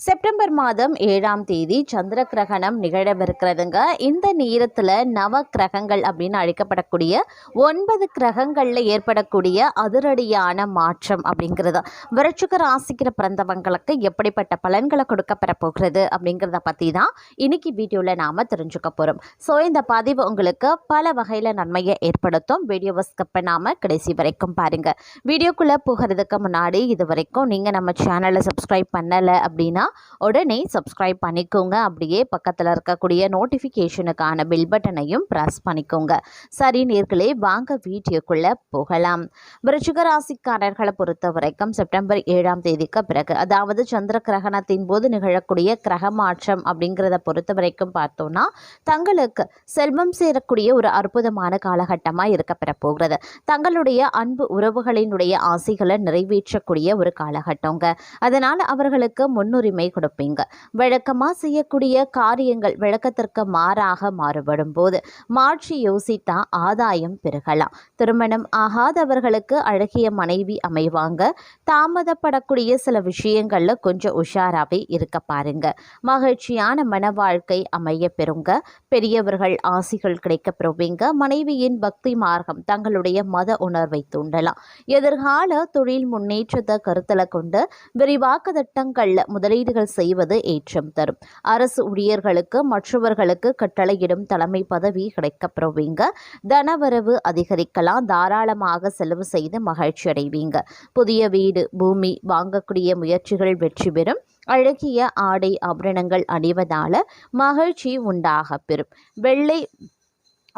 September மாதம் ஏழாம் தேதி சந்திர கிரகணம் நிகழவிருக்கிறதுங்க. இந்த நேரத்தில் நவ கிரகங்கள் அப்படின்னு அழைக்கப்படக்கூடிய ஒன்பது கிரகங்களில் ஏற்படக்கூடிய அதிரடியான மாற்றம் அப்படிங்கிறது விருச்சிக ராசிக்கிற பிறந்தவங்களுக்கு எப்படிப்பட்ட பலன்களை கொடுக்க போகிறது அப்படிங்கிறத பற்றி தான் இன்னைக்கு வீடியோவில் நாம் தெரிஞ்சுக்க போகிறோம் ஸோ இந்த பதிவு உங்களுக்கு பல வகையில் நன்மையை ஏற்படுத்தும். வீடியோவை ஸ்கிப் பண்ணாமல் கடைசி வரைக்கும் பாருங்கள் வீடியோக்குள்ளே போகிறதுக்கு முன்னாடி இது வரைக்கும் நீங்கள் நம்ம சேனலை சப்ஸ்கிரைப் பண்ணலை அப்படின்னா உடனே சப்ஸ்கிரைப் பண்ணிக்கோங்க. அப்படியே பக்கத்தில் இருக்கக்கூடிய நோட்டிஃபிகேஷனுக்கான பில் பட்டனையும் ப்ரெஸ் பண்ணிக்கோங்க. சரி நேர்களே வாங்க வீடியோக்குள்ளே போகலாம். விருச்சிக ராசிக்காரர்களை பொறுத்த வரைக்கும் செப்டம்பர் ஏழாம் தேதிக்கு பிறகு அதாவது சந்திர கிரகணத்தின் போது நிகழக்கூடிய கிரக மாற்றம் அப்படிங்கிறத பொறுத்த வரைக்கும் பார்த்தோம்னா தங்களுக்கு செல்வம் சேரக்கூடிய ஒரு அற்புதமான காலகட்டமாக இருக்கப்பெற போகிறது தங்களுடைய அன்பு உறவுகளினுடைய ஆசைகளை நிறைவேற்றக்கூடிய ஒரு காலகட்டங்க. அதனால் அவர்களுக்கு முன்னுரிமை கொடுப்பீங்க. வழக்கமாக செய்யக்கூடிய காரியங்கள் விளக்கத்திற்கு மாறாக மாறுபடும் போது மாற்றி யோசித்தா ஆதாயம் பெருகலாம். திருமணம் ஆகாதவர்களுக்கு அழகிய மனைவி அமைவாங்க. தாமதப்படக்கூடிய சில விஷயங்களில் கொஞ்சம் உஷாராகவே இருக்க பாருங்க. மகிழ்ச்சியான மன வாழ்க்கை அமைய பெறுங்க. பெரியவர்கள் ஆசிகள் கிடைக்க பெறுவீங்க. மனைவியின் பக்தி மார்க்கம் தங்களுடைய மத உணர்வை தூண்டலாம். எதிர்கால தொழில் முன்னேற்றத்தை கருத்தில் கொண்டு விரிவாக்க திட்டங்களில் முதலீடு முதலீடுகள் செய்வது ஏற்றம் தரும். அரசு ஊழியர்களுக்கு மற்றவர்களுக்கு கட்டளையிடும் தலைமை பதவி கிடைக்கப்பெறுவீங்க. தனவரவு அதிகரிக்கலாம். தாராளமாக செலவு செய்து மகிழ்ச்சி அடைவீங்க. புதிய வீடு பூமி வாங்கக்கூடிய முயற்சிகள் வெற்றி பெறும். அழகிய ஆடை ஆபரணங்கள் அணிவதால மகிழ்ச்சி உண்டாக பெறும். வெள்ளை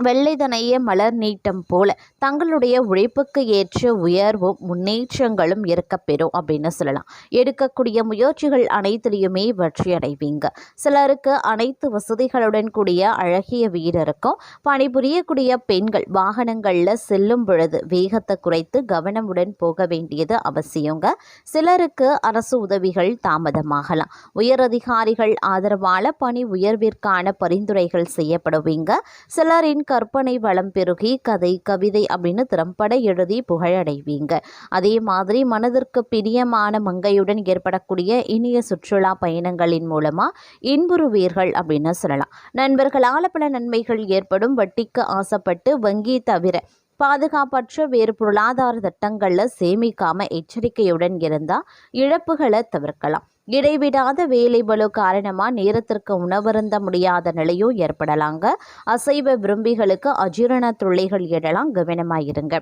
வெள்ளைதனைய மலர் நீட்டம் போல தங்களுடைய உழைப்புக்கு ஏற்ற உயர்வும் முன்னேற்றங்களும் இருக்கப்பெறும் அப்படின்னு சொல்லலாம். எடுக்கக்கூடிய முயற்சிகள் அனைத்திலையுமே வெற்றி அடைவீங்க சிலருக்கு அனைத்து வசதிகளுடன் கூடிய அழகிய வீடு இருக்கும். பணிபுரியக்கூடிய பெண்கள் வாகனங்களில் செல்லும் பொழுது வேகத்தை குறைத்து கவனமுடன் போக வேண்டியது அவசியங்க. சிலருக்கு அரசு உதவிகள் தாமதமாகலாம். உயரதிகாரிகள் ஆதரவால பணி உயர்விற்கான பரிந்துரைகள் செய்யப்படுவீங்க. சிலரின் கற்பனை வளம் பெருகி கதை கவிதை அப்படின்னு திறம்பட எழுதி புகழடைவீங்க. அதே மாதிரி மனதிற்கு பிரியமான மங்கையுடன் ஏற்படக்கூடிய இனிய சுற்றுலா பயணங்களின் மூலமா இன்புறுவீர்கள் அப்படின்னு சொல்லலாம். நண்பர்களால் பல நன்மைகள் ஏற்படும். வட்டிக்கு ஆசைப்பட்டு வங்கி தவிர பாதுகாப்பற்ற வேறு பொருளாதார திட்டங்களில் சேமிக்காம எச்சரிக்கையுடன் இருந்தால் இழப்புகளை தவிர்க்கலாம். இடைவிடாத வேலை பலு காரணமாக நேரத்திற்கு உணவருந்த முடியாத நிலையும் ஏற்படலாங்க. அசைவ விரும்பிகளுக்கு அஜீரண தொல்லைகள் எழலாம். கவனமாயிருங்க.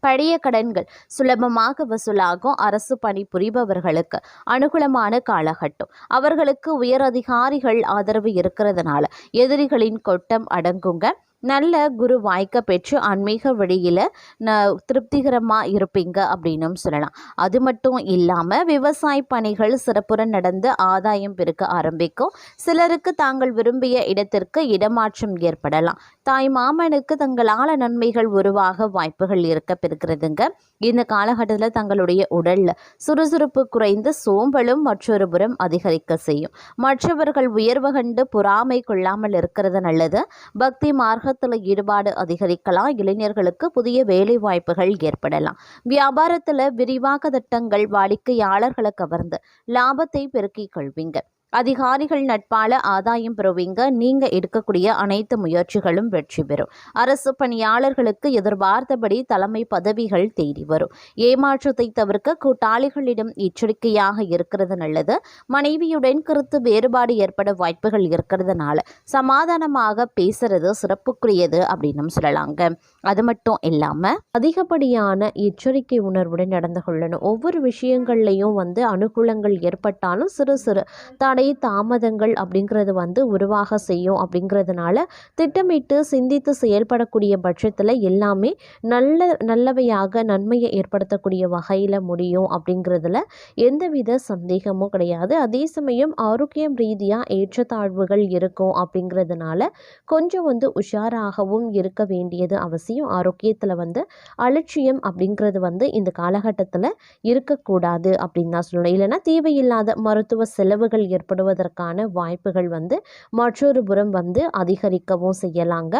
பழைய கடன்கள் சுலபமாக வசூலாகும். அரசு பணி புரிபவர்களுக்கு அனுகூலமான காலகட்டம். அவர்களுக்கு உயர் அதிகாரிகள் ஆதரவு இருக்கிறதுனால எதிரிகளின் கொட்டம் அடங்குங்க. நல்ல குரு வாய்க்க பெற்று ஆன்மீக வழியில் ந திருப்திகரமாக இருப்பீங்க அப்படின்னும் சொல்லலாம். அது மட்டும் இல்லாமல் விவசாய பணிகள் சிறப்புடன் நடந்து ஆதாயம் பெருக்க ஆரம்பிக்கும். சிலருக்கு தாங்கள் விரும்பிய இடத்திற்கு இடமாற்றம் ஏற்படலாம். தாய் மாமனுக்கு தங்களால் நன்மைகள் உருவாக வாய்ப்புகள் இருக்க பெறுகிறதுங்க. இந்த காலகட்டத்தில் தங்களுடைய உடலில் சுறுசுறுப்பு குறைந்து சோம்பலும் மற்றொரு புறம் அதிகரிக்க செய்யும். மற்றவர்கள் உயர்வு கண்டு பொறாமை கொள்ளாமல் இருக்கிறது நல்லது. பக்தி மார்க்க வர்த்தகத்தில் ஈடுபாடு அதிகரிக்கலாம் இளைஞர்களுக்கு புதிய வேலை வாய்ப்புகள் ஏற்படலாம். வியாபாரத்தில் விரிவாக்க திட்டங்கள் வாடிக்கையாளர்களை கவர்ந்து லாபத்தை பெருக்கிக் கொள்வீங்க. அதிகாரிகள் நட்பால ஆதாயம் பெறுவீங்க. நீங்க எடுக்கக்கூடிய அனைத்து முயற்சிகளும் வெற்றி பெறும். அரசு பணியாளர்களுக்கு எதிர்பார்த்தபடி தலைமை பதவிகள் தேடி வரும். ஏமாற்றத்தை தவிர்க்க கூட்டாளிகளிடம் எச்சரிக்கையாக இருக்கிறது நல்லது. மனைவியுடன் கருத்து வேறுபாடு ஏற்பட வாய்ப்புகள் இருக்கிறதுனால சமாதானமாக பேசுறது சிறப்புக்குரியது அப்படின்னு சொல்லலாங்க. அது மட்டும் இல்லாம அதிகப்படியான எச்சரிக்கை உணர்வுடன் நடந்து கொள்ளணும். ஒவ்வொரு விஷயங்கள்லையும் வந்து அனுகூலங்கள் ஏற்பட்டாலும் சிறு சிறு தான் தடை தாமதங்கள் அப்படிங்கிறது வந்து உருவாக செய்யும் அப்படிங்கிறதுனால திட்டமிட்டு சிந்தித்து செயல்படக்கூடிய பட்சத்தில் எல்லாமே நல்ல நல்லவையாக நன்மையை ஏற்படுத்தக்கூடிய வகையில் முடியும் அப்படிங்கிறதுல எந்தவித சந்தேகமும் கிடையாது. அதே சமயம் ஆரோக்கியம் ரீதியாக ஏற்றத்தாழ்வுகள் இருக்கும் அப்படிங்கிறதுனால கொஞ்சம் வந்து உஷாராகவும் இருக்க வேண்டியது அவசியம். ஆரோக்கியத்தில் வந்து அலட்சியம் அப்படிங்கிறது வந்து இந்த காலகட்டத்தில் இருக்கக்கூடாது அப்படின்னு தான் சொல்லணும். இல்லைன்னா தேவையில்லாத மருத்துவ செலவுகள் ஏற்ப ஏற்படுவதற்கான வாய்ப்புகள் வந்து மற்றொரு புறம் வந்து அதிகரிக்கவும் செய்யலாங்க.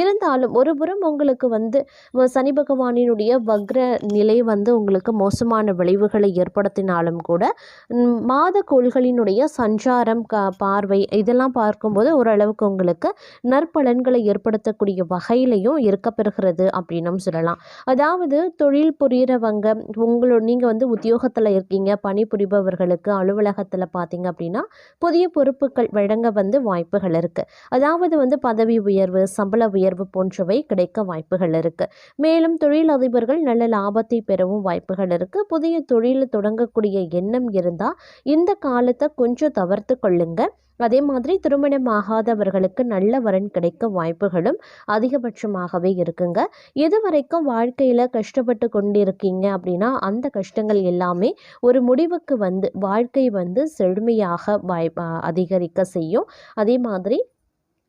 இருந்தாலும் ஒரு புறம் உங்களுக்கு வந்து சனி பகவானினுடைய வக்ர நிலை வந்து உங்களுக்கு மோசமான விளைவுகளை ஏற்படுத்தினாலும் கூட மாத கோள்களினுடைய சஞ்சாரம் க பார்வை இதெல்லாம் பார்க்கும்போது ஓரளவுக்கு உங்களுக்கு நற்பலன்களை ஏற்படுத்தக்கூடிய வகையிலையும் இருக்கப்பெறுகிறது அப்படின்னும் சொல்லலாம். அதாவது தொழில் புரிகிறவங்க உங்களோட நீங்கள் வந்து உத்தியோகத்தில் இருக்கீங்க பணிபுரிபவர்களுக்கு அலுவலகத்தில் பார்த்தீங்க அப்படின்னா புதிய பொறுப்புகள் வழங்க வந்து வாய்ப்புகள் இருக்குது அதாவது வந்து பதவி உயர்வு சம்பள உயர்வு போன்றவை கிடைக்க வாய்ப்புகள் இருக்குது மேலும் தொழில் அதிபர்கள் நல்ல லாபத்தை பெறவும் வாய்ப்புகள் இருக்குது புதிய தொழில் தொடங்கக்கூடிய எண்ணம் இருந்தால் இந்த காலத்தை கொஞ்சம் தவிர்த்து கொள்ளுங்கள் அதே மாதிரி திருமணம் ஆகாதவர்களுக்கு நல்ல வரன் கிடைக்க வாய்ப்புகளும் அதிகபட்சமாகவே இருக்குங்க. எது வரைக்கும் வாழ்க்கையில் கஷ்டப்பட்டு கொண்டிருக்கீங்க அப்படின்னா அந்த கஷ்டங்கள் எல்லாமே ஒரு முடிவுக்கு வந்து வாழ்க்கை வந்து செழுமையாக வாய் அதிகரிக்க செய்யும். அதே மாதிரி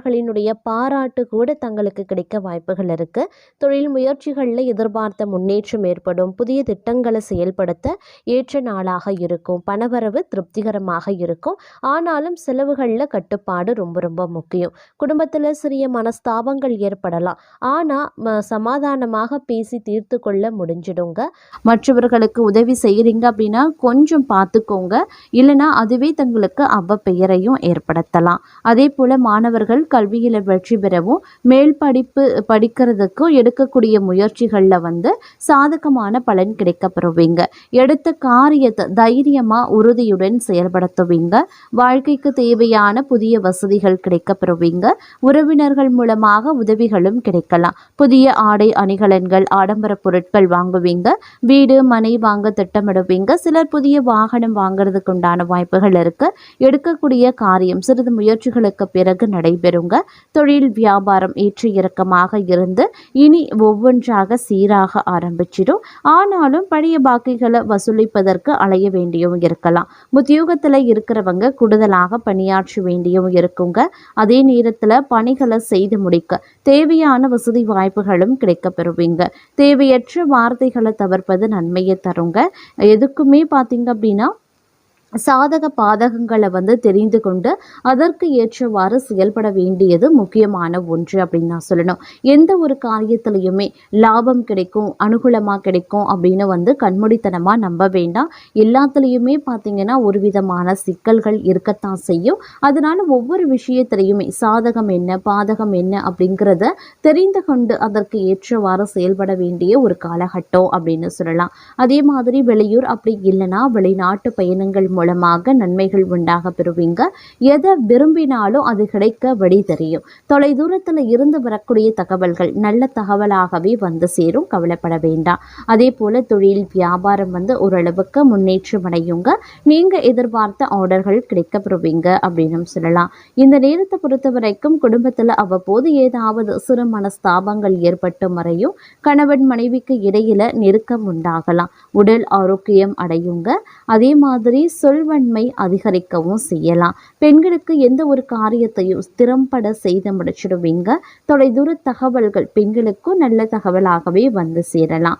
அவர்களினுடைய பாராட்டு கூட தங்களுக்கு கிடைக்க வாய்ப்புகள் இருக்கு. தொழில் முயற்சிகளில் எதிர்பார்த்த முன்னேற்றம் ஏற்படும். புதிய திட்டங்களை செயல்படுத்த ஏற்ற நாளாக இருக்கும். பணவரவு திருப்திகரமாக இருக்கும். ஆனாலும் செலவுகளில் கட்டுப்பாடு ரொம்ப ரொம்ப முக்கியம். குடும்பத்தில் சிறிய மனஸ்தாபங்கள் ஏற்படலாம். ஆனால் சமாதானமாக பேசி தீர்த்து கொள்ள முடிஞ்சிடுங்க. மற்றவர்களுக்கு உதவி செய்கிறீங்க அப்படின்னா கொஞ்சம் பார்த்துக்கோங்க இல்லைன்னா அதுவே தங்களுக்கு அவ பெயரையும் ஏற்படுத்தலாம். அதே போல் மாணவர்கள் கல்வியில் வெற்றி பெறவும் மேல் படிப்பு படிக்கிறதுக்கும் எடுக்கக்கூடிய முயற்சிகளில் வந்து சாதகமான பலன் கிடைக்க பெறுவீங்க எடுத்த காரியத்தை தைரியமாக உறுதியுடன் செயல்படுத்துவீங்க. வாழ்க்கைக்கு தேவையான புதிய வசதிகள் கிடைக்க பெறுவீங்க உறவினர்கள் மூலமாக உதவிகளும் கிடைக்கலாம். புதிய ஆடை அணிகலன்கள் ஆடம்பர பொருட்கள் வாங்குவீங்க. வீடு மனை வாங்க திட்டமிடுவீங்க. சிலர் புதிய வாகனம் வாங்குறதுக்கு உண்டான வாய்ப்புகள் இருக்கு. எடுக்கக்கூடிய காரியம் சிறிது முயற்சிகளுக்கு பிறகு நடைபெறும். நடைபெறுங்க தொழில் வியாபாரம் ஏற்ற இறக்கமாக இருந்து இனி ஒவ்வொன்றாக சீராக ஆரம்பிச்சிடும். ஆனாலும் பழைய பாக்கிகளை வசூலிப்பதற்கு அலைய வேண்டியும் இருக்கலாம். உத்தியோகத்தில் இருக்கிறவங்க கூடுதலாக பணியாற்ற வேண்டியும் இருக்குங்க. அதே நேரத்தில் பணிகளை செய்து முடிக்க தேவையான வசதி வாய்ப்புகளும் கிடைக்க பெறுவீங்க தேவையற்ற வார்த்தைகளை தவிர்ப்பது நன்மையை தருங்க. எதுக்குமே பார்த்தீங்க அப்படின்னா சாதக பாதகங்களை வந்து தெரிந்து கொண்டு அதற்கு ஏற்றவாறு செயல்பட வேண்டியது முக்கியமான ஒன்று அப்படின்னு நான் சொல்லணும். எந்த ஒரு காரியத்திலையுமே லாபம் கிடைக்கும் அனுகூலமாக கிடைக்கும் அப்படின்னு வந்து கண்மூடித்தனமாக நம்ப வேண்டாம். எல்லாத்துலேயுமே பார்த்திங்கன்னா ஒரு விதமான சிக்கல்கள் இருக்கத்தான் செய்யும். அதனால் ஒவ்வொரு விஷயத்திலையுமே சாதகம் என்ன பாதகம் என்ன அப்படிங்கிறத தெரிந்து கொண்டு அதற்கு ஏற்றவாறு செயல்பட வேண்டிய ஒரு காலகட்டம் அப்படின்னு சொல்லலாம். அதே மாதிரி வெளியூர் அப்படி இல்லைன்னா வெளிநாட்டு பயணங்கள் மூலமாக நன்மைகள் உண்டாக பெறுவீங்க. எதை விரும்பினாலும் அது கிடைக்க வழி தெரியும். தொலைதூரத்தில் இருந்து வரக்கூடிய தகவல்கள் நல்ல தகவலாகவே வந்து சேரும். கவலைப்பட வேண்டாம். அதே போல் தொழில் வியாபாரம் வந்து ஓரளவுக்கு முன்னேற்றம் அடையுங்க. நீங்கள் எதிர்பார்த்த ஆர்டர்கள் கிடைக்க பெறுவீங்க அப்படின்னு சொல்லலாம். இந்த நேரத்தை பொறுத்த வரைக்கும் குடும்பத்தில் அவ்வப்போது ஏதாவது சிறு மனஸ்தாபங்கள் ஏற்பட்டு மறையும். கணவன் மனைவிக்கு இடையில நெருக்கம் உண்டாகலாம். உடல் ஆரோக்கியம் அடையுங்க. அதே மாதிரி சொல்வன்மை அதிகரிக்கவும் செய்யலாம். பெண்களுக்கு எந்த ஒரு காரியத்தையும் திறம்பட செய்து முடிச்சிடுவீங்க. தொலைதூர தகவல்கள் பெண்களுக்கும் நல்ல தகவலாகவே வந்து சேரலாம்.